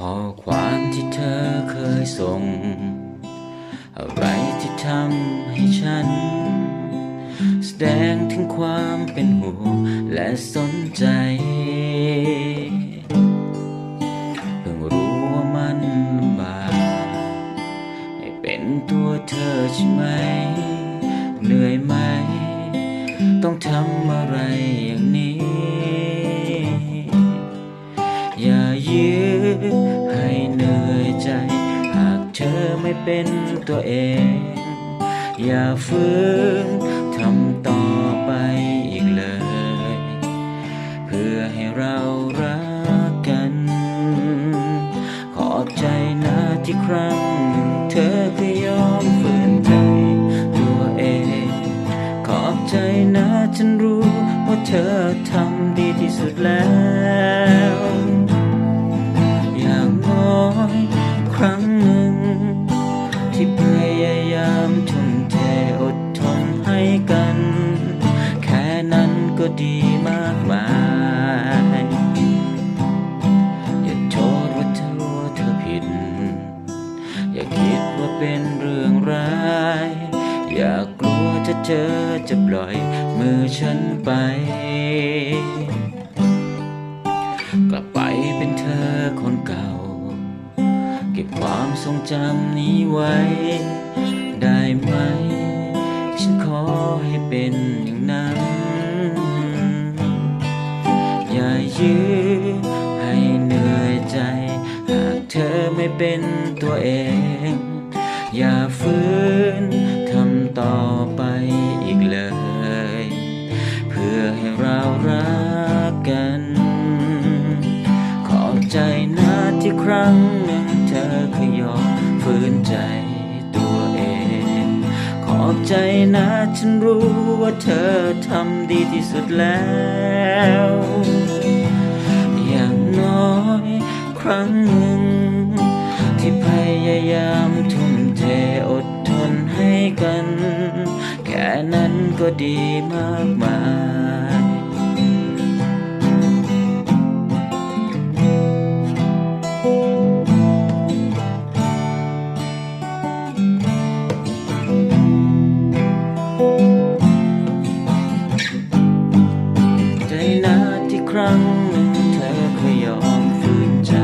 ข้อความที่เธอเคยส่ง อะไรที่ทำให้ฉัน แสดงถึงความเป็นห่วงและสนใจ เพิ่งรู้ว่ามันลำบากให้เป็นตัวเธอใช่ไหม เหนื่อยไหม ต้องทำอะไร ไม่เป็นตัวเอง อย่าฝืนทำต่อไปอีกเลย เพื่อให้เรารักกัน ขอบใจนะที่ครั้งหนึ่งเธอก็ยอมฝืนใจตัวเอง ขอบใจนะฉันรู้ว่าเธอทำดีที่สุดแล้ว เธอจะปล่อยมือฉันไป กลับไปเป็นเธอคนเก่า เก็บความทรงจำนี้ไว้ ได้ไหม ฉันขอให้เป็นอย่างนั้น อย่ายื้อให้เหนื่อยใจ หากเธอไม่เป็นตัวเอง อย่าฝืนทำต่อ นใจตัวเอง ขอบใจนะฉันรู้ว่าเธอทำดีที่สุดแล้ว อย่างน้อยครั้งหนึ่ง ที่พยายามทุ่มเทอดทนให้กัน แค่นั้นก็ดีมากมาย รั้งหนึ่งเธอเคยยอมฝืนใจ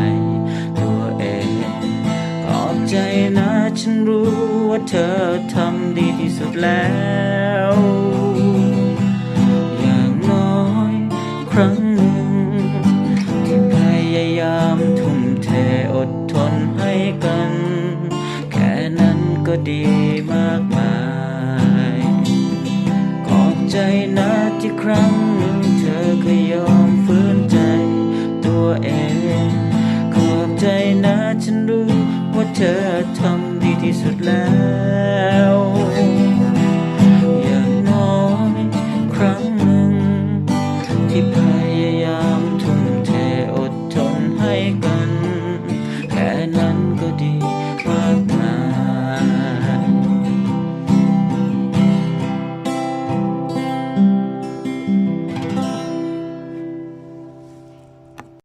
ตัวเองขอบใจนะฉันรู้ว่าเธอทำดีที่สุดแล้วอย่างน้อยครั้งหนึ่งที่พยายามทุ่มเทอดทนให้กัน แค่นั้นก็ดีมากมาย ขอบใจนะที่ครั้งหนึ่งเธอเคยยอม เอง ขอบใจนะฉันรู้ว่าเธอทำดีที่สุดแล้ว